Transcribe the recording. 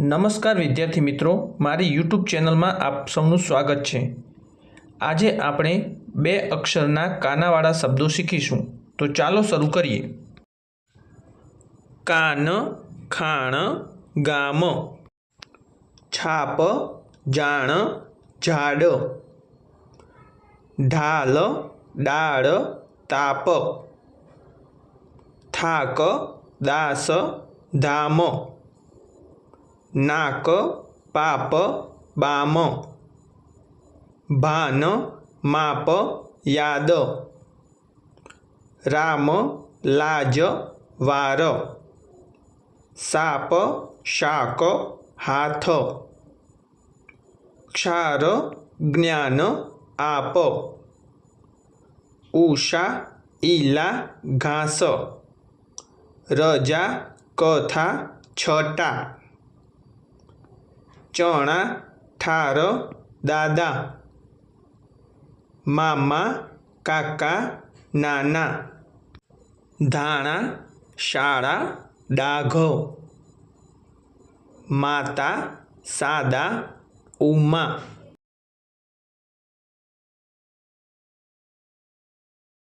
નમસ્કાર વિદ્યાર્થી મિત્રો, મારી યુટ્યુબ ચેનલમાં આપ સૌનું સ્વાગત છે. આજે આપણે બે અક્ષરના કાનાવાળા શબ્દો શીખીશું. તો ચાલો શરૂ કરીએ. કાન, ખાણ, ગામ. છાપ, જાણ, ઝાડ. ઢાલ, ડાળ, તાપ. થાક, દાસ, ધામ. નાક, પાપ, બામ. ભાન, માપ, યાદ. રામ, લાજ, વાર. સાપ, શાક, હાથ. ક્ષાર, જ્ઞાન, આપ. ઉષા, ઈલા, ઘાસ. રજા, કથા, છટા. ચણા ઠાર દાદા મામા કાકા નાના ધાણા શાળા ડાઘો માતા સાદા ઉમા.